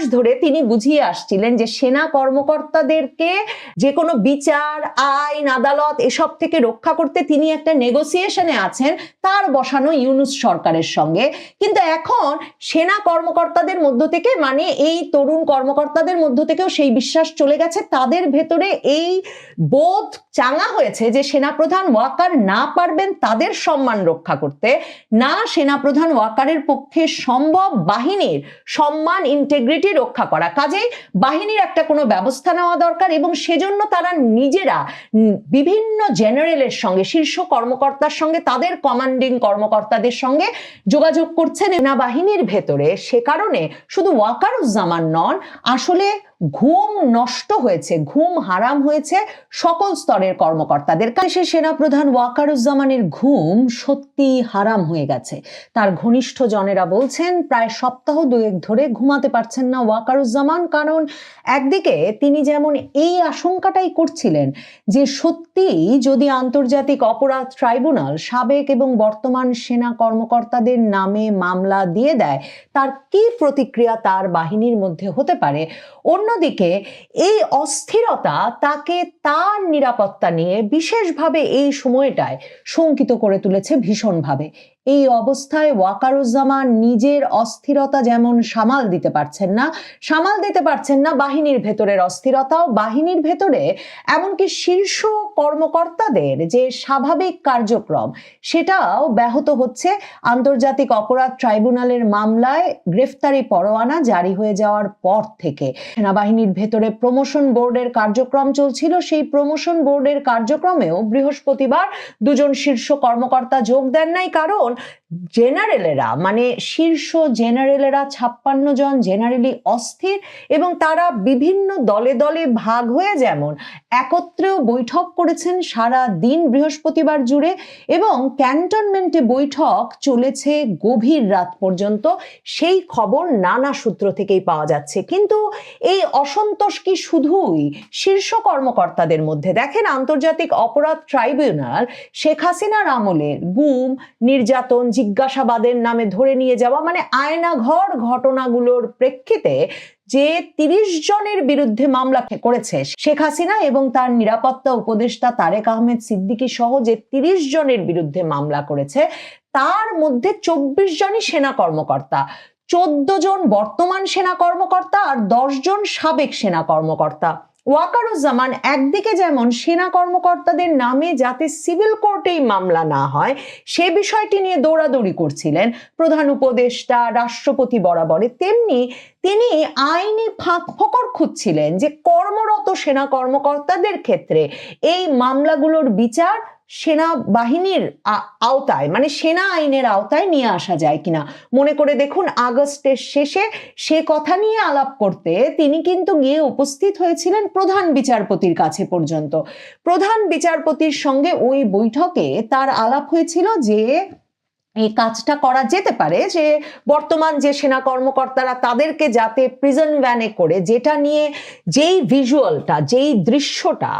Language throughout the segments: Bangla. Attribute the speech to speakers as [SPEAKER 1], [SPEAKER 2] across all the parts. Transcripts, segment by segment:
[SPEAKER 1] মাস ধরে তিনি বুঝিয়ে আসছিলেন যে সেনা কর্মকর্তাদেরকে যে কোনো বিচার, আইন, আদালত এসব থেকে রক্ষা করতে তিনি একটা নেগোসিয়েশনে আছেন, তার বসানো ইউনুস সরকারের সঙ্গে। কিন্তু এখন সেনা কর্মকর্তাদের মধ্য থেকে মানে এই তরুণ কর্মকর্তাদের মধ্য থেকেও সেই বিশ্বাস চলে গেছে। তাদের ভেতরে এই বোধ চাঙা হয়েছে যে সেনাপ্রধান ওয়াকার না পারবেন তাদের সম্মান রক্ষা করতে। না সেনাপ্রধান ওয়াকারের পক্ষে সম্ভব বাহিনীর সম্মান ইন্টেগ্রিটি রক্ষা করা। কাজেই বাহিনীর একটা কোনো ব্যবস্থা নেওয়া দরকার এবং সেজন্য তারা নিজেরা বিভিন্ন জেনারেলের সঙ্গে, শীর্ষ কর্মকর্তার সঙ্গে, তাদের কমান্ডিং কর্মকর্তাদের সঙ্গে যোগাযোগ করছেন বাহিনীর ভেতরে। সে কারণে শুধু ওয়াকারুজ্জামান নন, আসলে ঘুম নষ্ট হয়েছে, ঘুম হারাম হয়েছে সকল স্তরের কর্মকর্তাদের। কাছে সেনাপ্রধান ওয়াকারুজ্জামানের ঘুম সত্যি হারাম হয়ে গেছে। তার ঘনিষ্ঠ জনেরা বলছেন, প্রায় সপ্তাহ দুয়েক ধরে ঘুমাতে পারছেন না ওয়াকারুজ্জামান, কারণ একদিকে তিনি যেমন এই আশঙ্কাটাই করছিলেন যে সত্যিই যদি আন্তর্জাতিক অপরাধ ট্রাইব্যুনাল সাবেক এবং বর্তমান সেনা কর্মকর্তাদের নামে মামলা দিয়ে দেয়, তার কি প্রতিক্রিয়া তার বাহিনীর মধ্যে হতে পারে? অন্যদিকে, এই অস্থিরতা তাকে তার নিরাপত্তা নিয়ে বিশেষভাবে এই সময়টায় শঙ্কিত করে তুলেছে ভীষণভাবে। এই অবস্থায় ওয়াকারুজ্জামান নিজের অস্থিরতা যেমন সামাল দিতে পারছেন না, সামাল দিতে পারছেন না বাহিনীর ভেতরের অস্থিরতাও। বাহিনীর ভেতরে এমনকি শীর্ষ কর্মকর্তাদের যে স্বাভাবিক কার্যক্রম, সেটাও ব্যাহত হচ্ছে। আন্তর্জাতিক অপরাধ ট্রাইব্যুনালের মামলায় গ্রেফতারি পরোয়ানা জারি হয়ে যাওয়ার পর থেকে। সেনাবাহিনীর ভেতরে প্রমোশন বোর্ডের কার্যক্রম চলছিল। সেই প্রমোশন বোর্ডের কার্যক্রমেও বৃহস্পতিবার দুজন শীর্ষ কর্মকর্তা যোগ দেন নাই কারণ জেনারেলেরা মানে শীর্ষ জেনারেলেরা ছাপ্পান্ন জন জেনারেলি অস্থির এবং তারা বিভিন্ন দলে দলে ভাগ হয়ে যেমন একত্রেও বৈঠক করেছেন সারা দিন বৃহস্পতিবার জুড়ে এবং ক্যান্টনমেন্টে বৈঠক চলেছে গভীর রাত পর্যন্ত। সেই খবর নানা সূত্র থেকেই পাওয়া যাচ্ছে। কিন্তু এই অসন্তোষ কি শুধুই শীর্ষ কর্মকর্তাদের মধ্যে? দেখেন আন্তর্জাতিক অপরাধ ট্রাইব্যুনাল শেখ হাসিনার আমলের গুম, নির্যাতন জিজ্ঞাসাবাদের নামে ধরে নিয়ে যাওয়া মানে আয়নাঘর ঘটনাগুলোর প্রেক্ষিতে যে তিরিশ জনের বিরুদ্ধে মামলা করেছে শেখ হাসিনা এবং তার নিরাপত্তা উপদেষ্টা তারেক আহমেদ সিদ্দিকী সহ যে তিরিশ জনের বিরুদ্ধে মামলা করেছে, তার মধ্যে চব্বিশ জনই সেনা কর্মকর্তা। চোদ্দ জন বর্তমান সেনা কর্মকর্তা আর দশ জন সাবেক সেনা কর্মকর্তা। ওয়াকারুজ্জামান একদিকে যেমন সেনা কর্মকর্তাদের নামে যাতে সিভিল কোর্টেই মামলা না হয়, সে বিষয়টি নিয়ে দৌড়াদৌড়ি করছিলেন। প্রধান উপদেষ্টা, রাষ্ট্রপতি বরাবরে তেমনি তিনি আইনি ফাঁক ফকর খুঁজছিলেন যে কর্মরত সেনা কর্মকর্তাদের ক্ষেত্রে এই মামলাগুলোর বিচার সেনাবাহিনীর আওতায় মানে সেনা আইনের আওতায় নিয়ে আসা যায় কিনা? মনে করে দেখুন, আগস্টের শেষে সে কথা নিয়ে আলাপ করতে তিনি কিন্তু গিয়ে উপস্থিত হয়েছিলেন প্রধান বিচারপতির কাছে পর্যন্ত। প্রধান বিচারপতির সঙ্গে ওই বৈঠকে তার আলাপ হয়েছিল যে এই কাজটা করা যেতে পারে যে বর্তমান যে সেনা কর্মকর্তারা তাদেরকে যাতে প্রিজন ভ্যানে করে, যেটা নিয়ে যেই ভিজুয়ালটা যেই দৃশ্যটা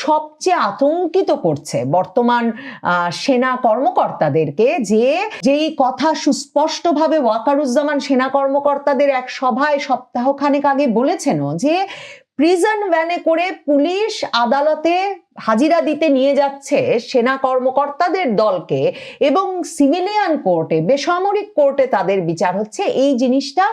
[SPEAKER 1] সবচেয়ে আতঙ্কিত করছে বর্তমান সেনা কর্মকর্তাদেরকে যে যেই কথা সুস্পষ্টভাবে ওয়াকারুজ্জামান সেনা কর্মকর্তাদের এক সভায় সপ্তাহখানেক আগে বলেছেনও যে প্রিজন ভ্যানে করে পুলিশ আদালতে হাজিরা দিতে নিয়ে যাচ্ছে সেনা কর্মকর্তাদের দলকে এবং সিভিলিয়ান কোর্টে, বেসামরিক কোর্টে তাদের বিচার হচ্ছে। এই জিনিসটা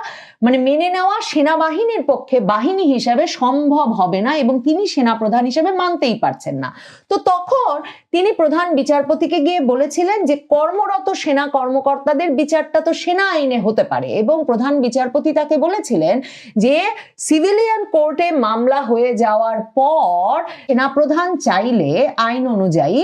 [SPEAKER 1] মানে মেনে নেওয়া সেনাবাহিনীর পক্ষে বাহিনী হিসাবে সম্ভব হবে না এবং তিনি সেনাপ্রধান হিসেবে মানতেই পারছেন না। তো তখন তিনি প্রধান বিচারপতিকে গিয়ে বলেছিলেন যে কর্মরত সেনা কর্মকর্তাদের বিচারটা তো সেনা আইনে হতে পারে এবং প্রধান বিচারপতি তাকে বলেছিলেন যে সিভিলিয়ান কোর্টে মামলা হয়ে যাওয়ার পর সেনাপ্রধান চাইলে আইন অনুযায়ী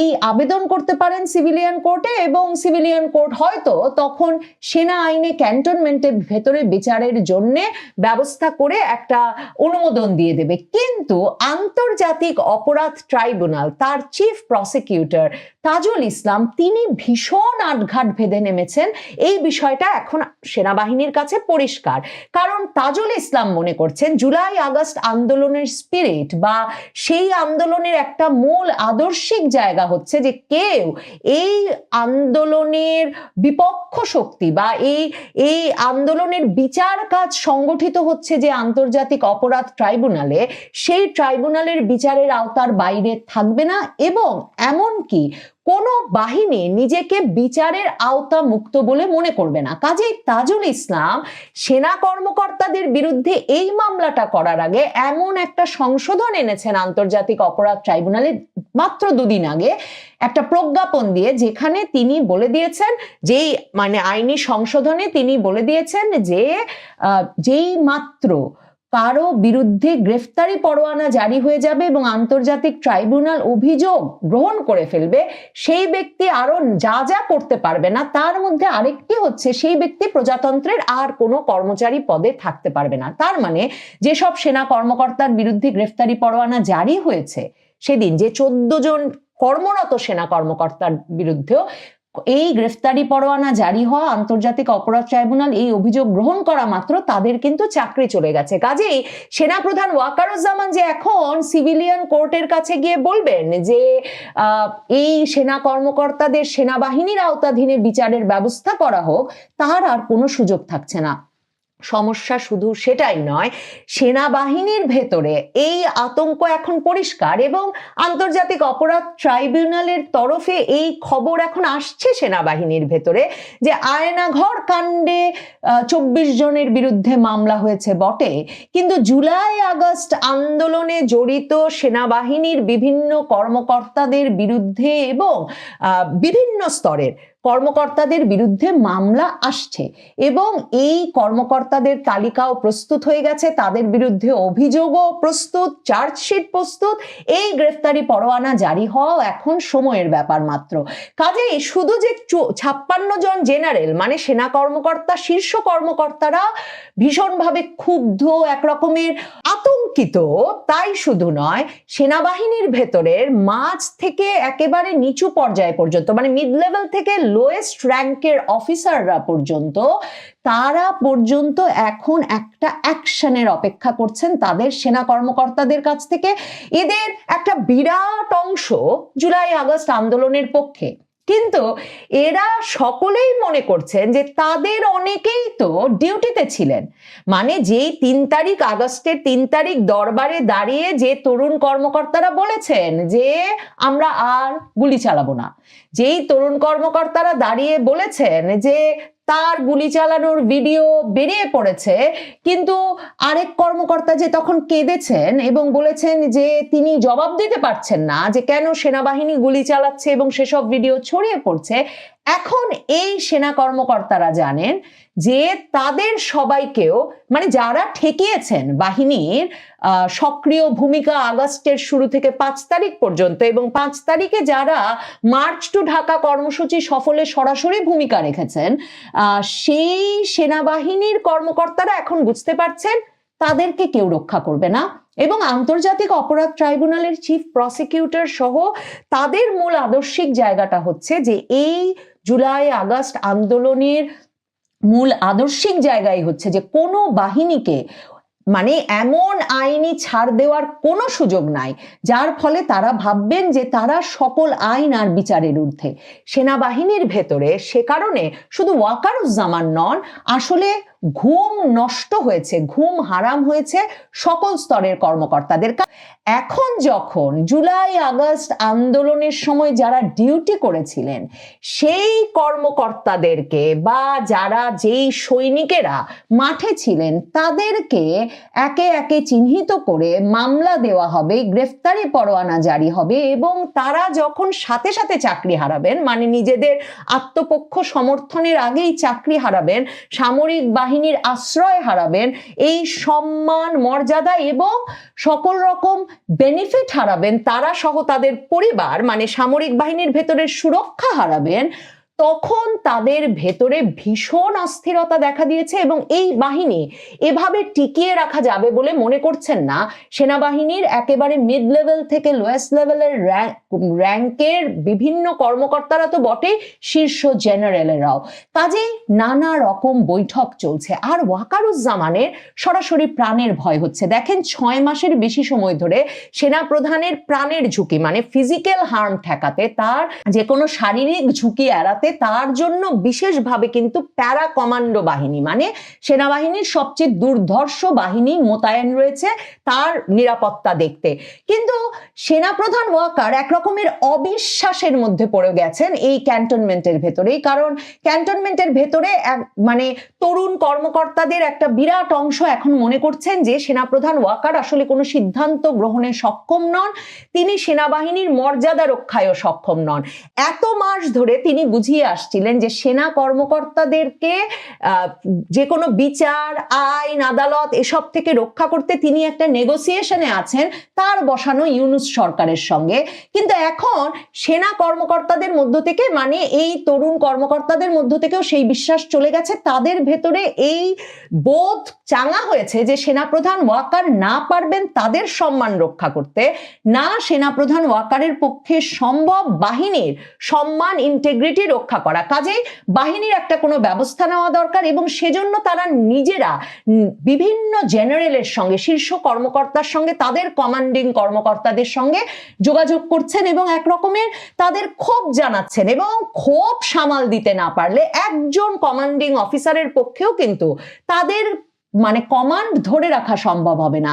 [SPEAKER 1] এই আবেদন করতে পারেন সিভিলিয়ান কোর্টে এবং সিভিলিয়ান কোর্ট হয়তো তখন সেনা আইনে ক্যান্টনমেন্টের ভেতরে বিচারের জন্য ব্যবস্থা করে একটা অনুমোদন দিয়ে দেবে। কিন্তু আন্তর্জাতিক অপরাধ ট্রাইব্যুনাল, তার চিফ প্রসিকিউটর তাজুল ইসলাম, তিনি ভীষণ আটঘাট ভেদে নেমেছেন। এই বিষয়টা এখন সেনাবাহিনীর কাছে পরিষ্কার। কারণ তাজুল ইসলাম মনে করছেন, জুলাই আগস্ট আন্দোলনের স্পিরিট বা সেই আন্দোলনের একটা মূল আদর্শিক জায়গা হচ্ছে যে কেউ এই আন্দোলনের বিপক্ষ শক্তি বা এই এই আন্দোলনের বিচার কাজ সংগঠিত হচ্ছে যে আন্তর্জাতিক অপরাধ ট্রাইব্যুনালে, সেই ট্রাইব্যুনালের বিচারের আওতার বাইরে থাকবে না এবং এমনকি কোনো বাহিনী নিজেকে বিচারের আওতা মুক্ত বলে মনে করবে না। কাজেই তাজুল ইসলাম সেনা কর্মকর্তাদের বিরুদ্ধে এই মামলাটা করার আগে এমন একটা সংশোধন এনেছেন আন্তর্জাতিক অপরাধ ট্রাইব্যুনালে মাত্র দুদিন আগে একটা প্রজ্ঞাপন দিয়ে, যেখানে তিনি বলে দিয়েছেন যেই মানে আইনি সংশোধনে তিনি বলে দিয়েছেন যে যেই মাত্র কারও বিরুদ্ধে গ্রেফতারি পরোয়ানা জারি হয়ে যাবে এবং আন্তর্জাতিক ট্রাইব্যুনাল অভিযোগ গ্রহণ করে ফেলবে, সেই ব্যক্তি আরও যা যা করতে পারবে না, তার মধ্যে আরেকটি হচ্ছে সেই ব্যক্তি প্রজাতন্ত্রের আর কোনো কর্মচারী পদে থাকতে পারবে না। তার মানে যেসব সেনা কর্মকর্তার বিরুদ্ধে গ্রেফতারি পরোয়ানা জারি হয়েছে, সেদিন যে চোদ্দ জন কর্মরত সেনা কর্মকর্তার বিরুদ্ধেও এই গ্রেফতারি পরোয়ানা জারি হওয়া আন্তর্জাতিক অপরাধ ট্রাইব্যুনাল এই অভিযোগ গ্রহণ করা মাত্র, তাদের কিন্তু চাকরি চলে গেছে। কাজেই সেনাপ্রধান ওয়াকারুজ্জামান যে এখন সিভিলিয়ান কোর্টের কাছে গিয়ে বলবেন যে এই সেনা কর্মকর্তাদের সেনাবাহিনীর আওতাধীনে বিচারের ব্যবস্থা করা হোক, তার আর কোনো সুযোগ থাকছে না। সমস্যা শুধু সেটাই নয়, সেনাবাহিনীর ভেতরে এই আতঙ্ক এখন পরিষ্কার এবং আন্তর্জাতিক অপরাধ ট্রাইব্যুনালের তরফে এই খবর এখন আসছে সেনাবাহিনীর ভেতরে যে আয়নাঘর কাণ্ডে চব্বিশ জনের বিরুদ্ধে মামলা হয়েছে বটে। কিন্তু জুলাই আগস্ট আন্দোলনে জড়িত সেনাবাহিনীর বিভিন্ন কর্মকর্তাদের বিরুদ্ধে এবং বিভিন্ন স্তরের কর্মকর্তাদের বিরুদ্ধে মামলা আসছে এবং এই কর্মকর্তাদের তালিকাও প্রস্তুত হয়ে গেছে। তাদের বিরুদ্ধে অভিযোগও প্রস্তুত, চার্জশিট প্রস্তুত। এই গ্রেফতারি পরোয়ানা জারি হওয়াও এখন সময়ের ব্যাপার মাত্র। কাজেই শুধু যে ছাপ্পান্ন জন জেনারেল মানে সেনা কর্মকর্তা, শীর্ষ কর্মকর্তারা ভীষণভাবে ক্ষুব্ধ, একরকমের আতঙ্কিত, তাই শুধু নয়, সেনাবাহিনীর ভেতরের মাঝ থেকে একেবারে নিচু পর্যায় পর্যন্ত মানে মিড লেভেল থেকে লোয়েস্ট র্যাঙ্কের অফিসাররা পর্যন্ত, তারা পর্যন্ত এখন একটা অ্যাকশনের অপেক্ষা করছেন তাদের সেনা কর্মকর্তাদের কাছ থেকে। এদের একটা বিরাট অংশ জুলাই আগস্ট আন্দোলনের পক্ষে। কিন্তু এরা সকলেই মনে করছেন যে তাদের অনেকেই তো ডিউটিতে ছিলেন। মানে যেই তিন তারিখ, আগস্টের তিন তারিখ দরবারে দাঁড়িয়ে যে তরুণ কর্মকর্তারা বলেছেন যে আমরা আর গুলি চালাবো না। যেই তরুণ কর্মকর্তারা দাঁড়িয়ে বলেছেন যে তার গুলি চালানোর ভিডিও বেরিয়ে পড়েছে। কিন্তু আরেক কর্মকর্তা যে তখন কেঁদেছেন এবং বলেছেন যে তিনি জবাব দিতে পারছেন না যে কেন সেনাবাহিনী গুলি চালাচ্ছে এবং সেসব ভিডিও ছড়িয়ে পড়ছে এখন এই সেনা কর্মকর্তারা জানেন যে তাদের সবাইকেও মানে যারা ঠেকিয়েছেন বাহিনীর সক্রিয় ভূমিকা আগস্টের শুরু থেকে পাঁচ তারিখ পর্যন্ত এবং পাঁচ তারিখে যারা মার্চ টু ঢাকা কর্মসূচি সফলে সরাসরি ভূমিকা রেখেছেন সেই সেনাবাহিনীর কর্মকর্তারা এখন বুঝতে পারছেন তাদেরকে কেউ রক্ষা করবে না এবং আন্তর্জাতিক অপরাধ ট্রাইব্যুনালের চিফ প্রসিকিউটর সহ তাদের মূল আদর্শিক জায়গাটা হচ্ছে যে এই জুলাই, আগস্ট আন্দোলনের মূল আদর্শিক জায়গায় হচ্ছে যে কোনো বাহিনীকে মানে এমন আইনি ছাড় দেওয়ার কোনো সুযোগ নাই, যার ফলে তারা ভাববেন যে তারা সকল আইন আর বিচারের ঊর্ধ্বে। সেনাবাহিনীর ভেতরে সে কারণে শুধু ওয়াকারুজ্জামান নন, আসলে ঘুম নষ্ট হয়েছে, ঘুম হারাম হয়েছে সকল স্তরের কর্মকর্তাদের এখন যখন জুলাই, আগস্ট আন্দোলনের সময় যারা ডিউটি করেছিলেন, সেই কর্মকর্তাদেরকে বা যারা যেই সৈনিকেরা মাঠে ছিলেন, তাদেরকে একে একে চিহ্নিত করে মামলা দেওয়া হবে, গ্রেফতারি পরোয়ানা জারি হবে এবং তারা যখন সাথে সাথে চাকরি হারাবেন মানে নিজেদের আত্মপক্ষ সমর্থনের আগেই চাকরি হারাবেন, সামরিক বাহিনীর আশ্রয় হারাবেন, এই সম্মান, মর্যাদা এবং সকল রকম বেনিফিট হারাবেন, তারা সহ তাদের পরিবার মানে সামরিক বাহিনীর ভেতরের সুরক্ষা হারাবেন তখন তাদের ভেতরে ভীষণ অস্থিরতা দেখা দিয়েছে এবং এই বাহিনী এভাবে টিকিয়ে রাখা যাবে বলে মনে করছেন না। সেনাবাহিনীর একেবারে মিড লেভেল থেকে লোয়েস্ট লেভেলের র্যাঙ্কের বিভিন্ন কর্মকর্তারা তো বটেই শীর্ষ জেনারেলেরাও কাজেই নানা রকম বৈঠক চলছে। আর ওয়াকারুজ্জামানের সরাসরি প্রাণের ভয় হচ্ছে। দেখেন ছয় মাসের বেশি সময় ধরে সেনা প্রধানের প্রাণের ঝুঁকি মানে ফিজিক্যাল হার্ম ঠেকাতে তার যে কোনো শারীরিক ঝুঁকি এড়াতে তার জন্য বিশেষভাবে কিন্তু প্যারা কমান্ডো বাহিনী মানে সেনাবাহিনীর সবচেয়ে দুর্ধর্ষ বাহিনী মোতায়েন রয়েছে তার নিরাপত্তা দেখতে। কিন্তু সেনাপ্রধান ওয়াকার এক রকমের অবিশ্বাসের মধ্যে পড়ে গেছেন এই ক্যান্টনমেন্টের ভেতরেই, কারণ ক্যান্টনমেন্টের ভেতরে মানে তরুণ কর্মকর্তাদের একটা বিরাট অংশ এখন মনে করছেন যে সেনাপ্রধান ওয়াকার আসলে কোনো সিদ্ধান্ত গ্রহণে সক্ষম নন, তিনি সেনাবাহিনীর মর্যাদা রক্ষায়ও সক্ষম নন। এত মাস ধরে তিনি বুঝিয়ে আসছিলেন যে সেনা কর্মকর্তাদেরকে যে কোনো বিচার, আইন, আদালত এসব থেকে রক্ষা করতে তিনি একটা নেগোসিয়েশনে আছেন, তার বসানো ইউনুস সরকারের সঙ্গে। কিন্তু এখন সেনা কর্মকর্তাদের মধ্য থেকে মানে এই তরুণ কর্মকর্তাদের মধ্য থেকেও সেই বিশ্বাস চলে গেছে, তাদের ভেতরে এই বোধ চাঙা হয়েছে যে সেনাপ্রধান ওয়াকার না পারবেন তাদের সম্মান রক্ষা করতে। না, সেনাপ্রধান ওয়াকারের পক্ষে সম্ভব বাহিনীর সম্মান ইন্টেগ্রিটি রক্ষা করা। কাজেই বাহিনীর একটা কোনো ব্যবস্থা নেওয়া দরকার এবং সেজন্য তারা নিজেরা বিভিন্ন জেনারেলের সঙ্গে, শীর্ষ কর্মকর্তার সঙ্গে, তাদের কমান্ডিং কর্মকর্তাদের সঙ্গে যোগাযোগ করছেন এবং এক রকমের তাদের ক্ষোভ জানাচ্ছেন এবং ক্ষোভ সামাল দিতে না পারলে একজন কমান্ডিং অফিসারের পক্ষেও কিন্তু তাদের মানে কমান্ড ধরে রাখা সম্ভব হবে না।